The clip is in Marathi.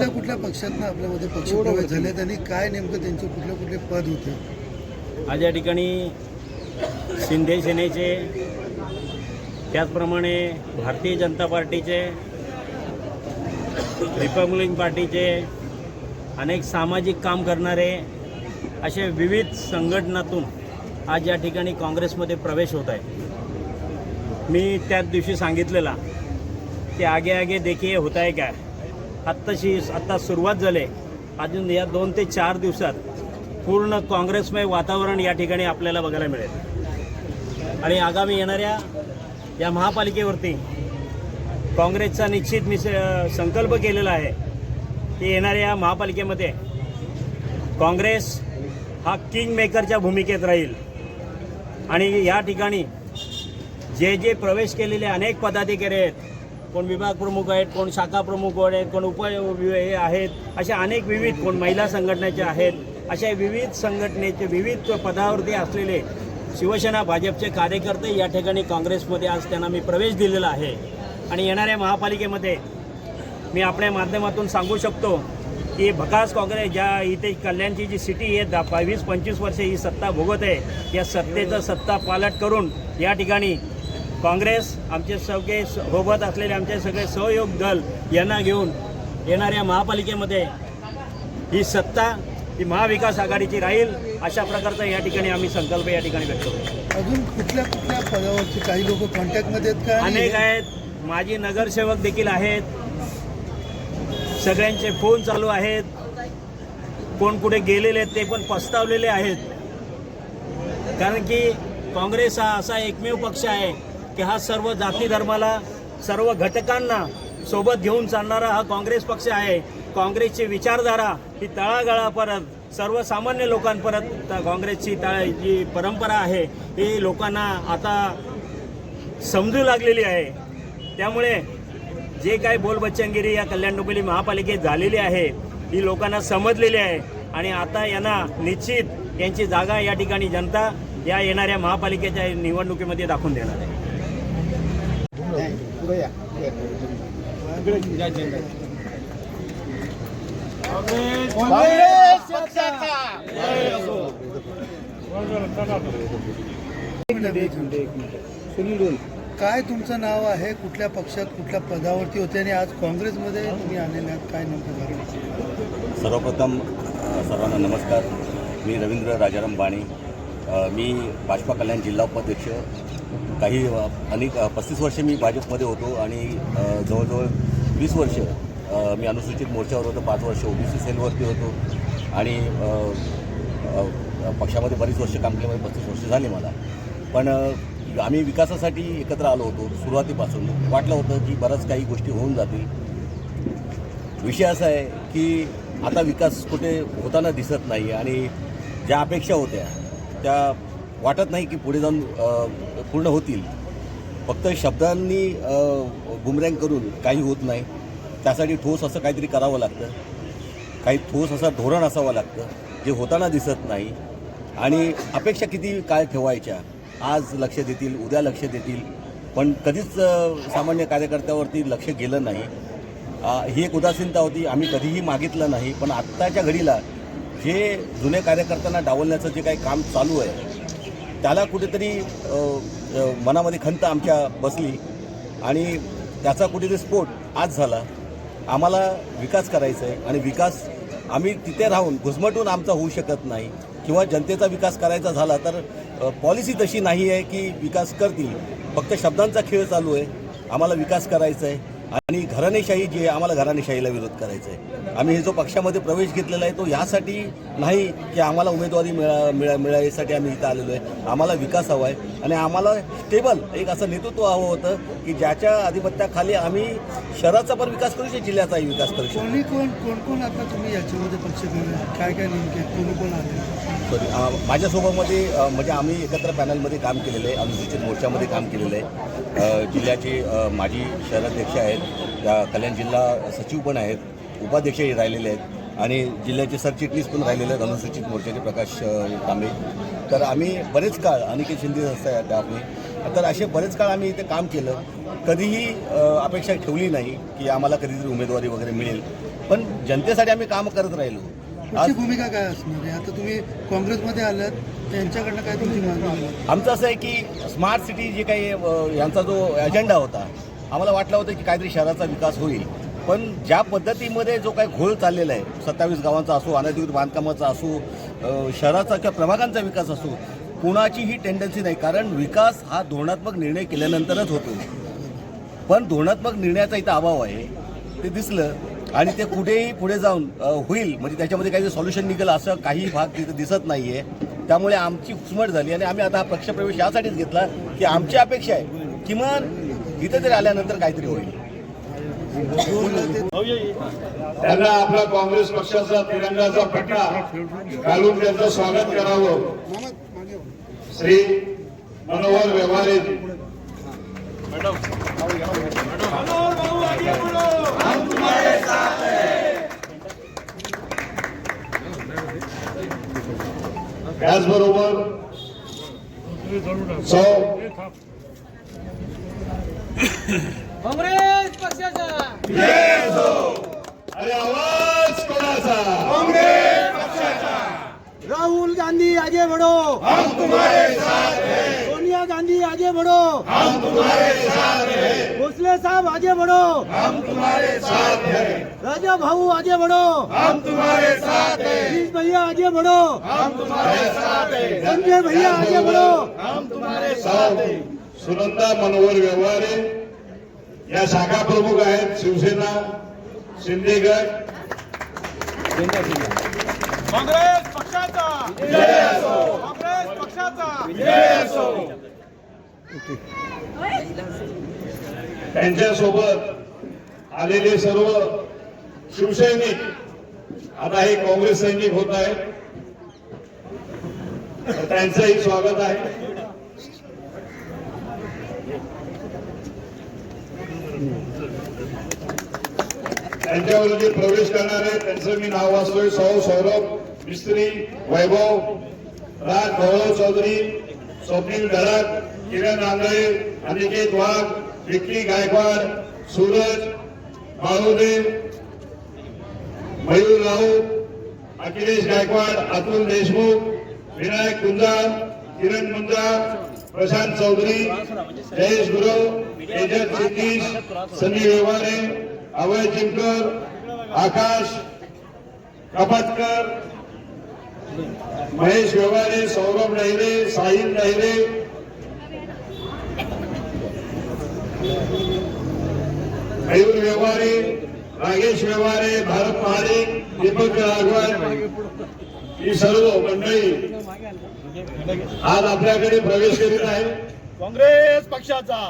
कुठल्या कुठल्या पक्षातनं आपल्यामध्ये पक्षप्रवेश झाले आणि काय नेमकं त्यांचे कुठले कुठले पद होते? आज या ठिकाणी शिंदे सेनेचे त्याचप्रमाणे भारतीय जनता पार्टीचे रिपब्लिकन पार्टीचे अनेक सामाजिक काम करणारे असे विविध संघटनातून आज या ठिकाणी काँग्रेसमध्ये प्रवेश होत आहे. मी त्याच दिवशी सांगितलेला की आगे आगे देखिए होत आहे काय आत्ताशी आत्ता सुरुवात झाली. अजून या दोन ते चार दिवसात पूर्ण काँग्रेसमय वातावरण या ठिकाणी आपल्याला बघायला मिळेल. आणि आगामी येणाऱ्या या महापालिकेवरती काँग्रेसचा निश्चित मिस संकल्प केलेला आहे की येणाऱ्या महापालिकेमध्ये काँग्रेस हा किंग मेकरच्या भूमिकेत राहील. आणि या ठिकाणी जे जे प्रवेश केलेले अनेक पदाधिकारी आहेत कोण विभाग प्रमुख आहेत कोण शाखा प्रमुख आहेत कोण उप हे आहेत अशा अनेक विविध कोण महिला संघटनेचे आहेत अशा विविध संघटनेचे विविध पदावरती असलेले शिवसेना भाजपचे कार्यकर्ते या ठिकाणी काँग्रेसमध्ये आज त्यांना मी प्रवेश दिलेला आहे. आणि येणाऱ्या महापालिकेमध्ये मी आपल्या माध्यमातून सांगू शकतो की भकास काँग्रेस ज्या इथे कल्याणची जी सिटी आहे दहा वीस पंचवीस वर्षे ही सत्ता भोगत आहे या सत्तेचं सत्ता पालट करून या ठिकाणी काँग्रेस आमचे सगळे सोबत असलेले आमचे सगळे सहयोग दल यांना घेऊन येणाऱ्या महापालिकेमध्ये ही सत्ता ही महाविकास आघाडीची राहील अशा प्रकारचा या ठिकाणी आम्ही संकल्प या ठिकाणी व्यक्त करतो. अजून कुठल्या कुठल्या पदावरचे काही लोक कॉन्टॅक्टमध्ये आहेत का? अनेक आहेत. माजी नगरसेवक देखील आहेत. सगळ्यांचे फोन चालू आहेत. कोण कुठे गेलेले आहेत ते पण पस्तावलेले आहेत. कारण की काँग्रेस हा असा एकमेव पक्ष आहे. की हा सर्व जाती धर्माला सर्व घटकांना सोबत घेऊन चालणारा हा काँग्रेस पक्ष आहे. काँग्रेसची विचारधारा ही तळागाळापर्यंत सर्वसामान्य लोकांपर्यंत काँग्रेसची तळ जी परंपरा आहे ही लोकांना आता समजू लागलेली आहे. त्यामुळे जे काही बोलबच्चनगिरी या कल्याण डोंबिवली महापालिकेत झालेली आहे ही लोकांना समजलेली आहे. आणि आता यांना निश्चित यांची जागा या ठिकाणी जनता या येणाऱ्या महापालिकेच्या निवडणुकीमध्ये दाखवून देणार आहे. काय तुमचं नाव आहे? कुठल्या पक्षात कुठल्या पदावरती होते? आणि आज काँग्रेसमध्ये तुम्ही आलेले आहात. काय नेमकं झालं? सर्वप्रथम अ, सर्वांना नमस्कार. मी रवींद्र राजाराम बाणी. अ, मी भाजपा कल्याण जिल्हा उपाध्यक्ष. काही अनेक पस्तीस वर्षे मी भाजपमध्ये होतो आणि जवळजवळ वीस वर्ष मी अनुसूचित मोर्चावर होतो पाच वर्ष ओबीसी सेलवरती होतो आणि पक्षामध्ये बरीच वर्ष काम केल्यामुळे म्हणजे पस्तीस वर्ष झाले मला. पण आम्ही विकासासाठी एकत्र आलो होतो सुरुवातीपासून. वाटलं होतं की बऱ्याच काही गोष्टी होऊन जातील. विषय असा आहे की आता विकास कुठे होताना दिसत नाही आणि ज्या अपेक्षा होत्या त्या वाटत नाही की पुढे जाऊन पूर्ण होतील. फक्त शब्दांनी बुमरँग करून काही होत नाही. त्यासाठी ठोस असं काहीतरी करावं लागतं. काही ठोस असं धोरण असावं लागतं जे होताना दिसत नाही. आणि अपेक्षा किती काय ठेवायच्या? आज लक्ष देतील उद्या लक्ष देतील. पण कधीच सामान्य कार्यकर्त्यावरती लक्ष गेलं नाही. ही एक उदासीनता होती. आम्ही कधीही मागितलं नाही. पण आत्ताच्या घडीला जे जुने कार्यकर्त्यांना डावलण्याचं जे काही काम चालू आहे त्याला कुठेतरी मनामध्ये खंत आमच्या बसली आणि त्याचा कुठेतरी स्फोट आज झाला. आम्हाला विकास करायचा आहे आणि विकास आम्ही तिथे राहून घुसमटून आमचा होऊ शकत नाही किंवा जनतेचा विकास करायचा झाला तर पॉलिसी तशी नाही आहे की विकास करतील. फक्त शब्दांचा खेळ चालू आहे. आम्हाला विकास करायचा आहे आणि घराणेशाही जी आहे आम्हाला घराणेशाहीला विरोध करायचा आहे आम्ही हे जो पक्षामध्ये प्रवेश घेतलेला आहे तो यासाठी नाही की आम्हाला उमेदवारी मिळा मिळा मिळायसाठी आम्ही इथं आलेलो आहे. आम्हाला विकास हवा आहे आणि आम्हाला स्टेबल एक असं नेतृत्व हवं होतं की ज्याच्या आधिपत्याखाली आम्ही शहराचा पण विकास करू शकतो जिल्ह्याचाही विकास करू शकतो. कोण कोण कोण आता तुम्ही याच्यामध्ये पक्ष काय काय नेमके? कोण कोण आले? सॉरी माझ्यासोबतमध्ये म्हणजे आम्ही एकत्र पॅनलमध्ये काम केलेलं आहे. अनुसूचित मोर्चामध्ये काम केलेलं आहे. जिल्ह्याचे माजी शहराध्यक्ष आहेत. त्या कल्याण जिल्हा सचिव पण आहेत. उपाध्यक्षही राहिलेले आहेत. आणि जिल्ह्याचे सरचिटणीस पण राहिलेले आहेत. अनुसूचित मोर्चाचे प्रकाश अ, तर आम्ही बरेच काळ अनिकेत शिंदे संस्था आहे आपली. तर असे बरेच काळ आम्ही इथे काम केलं. कधीही अपेक्षा ठेवली नाही की आम्हाला कधीतरी उमेदवारी वगैरे मिळेल. पण जनतेसाठी आम्ही काम करत राहिलो. आज भूमिका काय असणार आहे? आता तुम्ही काँग्रेसमध्ये आलात त्यांच्याकडनं काय तुमची मागणी? आमचं असं आहे की स्मार्ट सिटी जे काही अ, यांचा जो अजेंडा होता आम्हाला वाटलं होतं की काहीतरी शहराचा विकास होईल. पण ज्या पद्धतीमध्ये जो काही घोळ चाललेला आहे सत्तावीस गावांचा असो अनधिकृत बांधकामाचा असो अ, शहराचा किंवा प्रभागांचा विकास असो कुणाची ही टेंडन्सी नाही. कारण विकास हा धोरणात्मक निर्णय केल्यानंतरच होतो. पण धोरणात्मक निर्णयाचा इथं अभाव आहे. ते दिसलं. आणि ते कुठेही पुढे जाऊन होईल. म्हणजे त्याच्यामध्ये काही सॉल्युशन निघेल असं काही भाग तिथं दिसत नाही आहे त्यामुळे आमची घुसमट झाली आणि आम्ही आता हा पक्षप्रवेश यासाठीच घेतला की आमची अपेक्षा आहे किमान इथं तरी आल्यानंतर काहीतरी होईल. त्यांना आपला काँग्रेस पक्षाचा तिरंगाचा पट्टा घालून त्यांचं स्वागत करावं. श्री मनोहर व्यवहारे त्याचबरोबर सौ काँग्रेस पक्षाचा अरे आवाज कोणाचा राहुल गांधी आगे बढ़ो हम तुम्हारे साथ हैं सोनिया गांधी आगे बढ़ो हम तुम्हारे साथ हैं भोसले साहब आगे बढ़ो हम तुम्हारे साथ हैं। राजा भाऊ आगे बढ़ो हम तुम्हारे साथ हैं। भैया आगे बढ़ो हम तुम्हारे साथ हैं। संजय भैया आगे बढ़ो सौ सुनंदा मनोहर व्यवहारे या शाखा प्रमुख आहेत शिवसेना शिंदेगड काँग्रेस पक्षाचा. काँग्रेस पक्षाचा. त्यांच्यासोबत आलेले सर्व शिवसैनिक आता हे काँग्रेस सैनिक होत आहेत. त्यांचंही स्वागत आहे. त्यांच्यावर जे प्रवेश करणार आहे. त्यांचं मी नाव वाचतोय. सौ सौरभ मिस्त्री वैभव राज गौरव चौधरी स्वप्नील धडक किरण आंधळे अनिकेत वाघ विक्की गायकवाड सूरज बाळूदेव मयूर राऊत अखिलेश गायकवाड अतुल देशमुख विनायक कुंजाळ किरण मुंजा प्रशांत चौधरी जयेश गुरव तेजस सिद्धीश सनी व्यवहारे अभय जिमकर आकाश कपाटकर महेश व्यवहारे सौरभ नहिरे साहिल नहिरे मयूर व्यवहारे रागेश व्यवहारे भारत महाडिक दीपक राघवन ही सर्व मंडळी आज आपल्याकडे प्रवेश करीत आहे काँग्रेस पक्षाचा.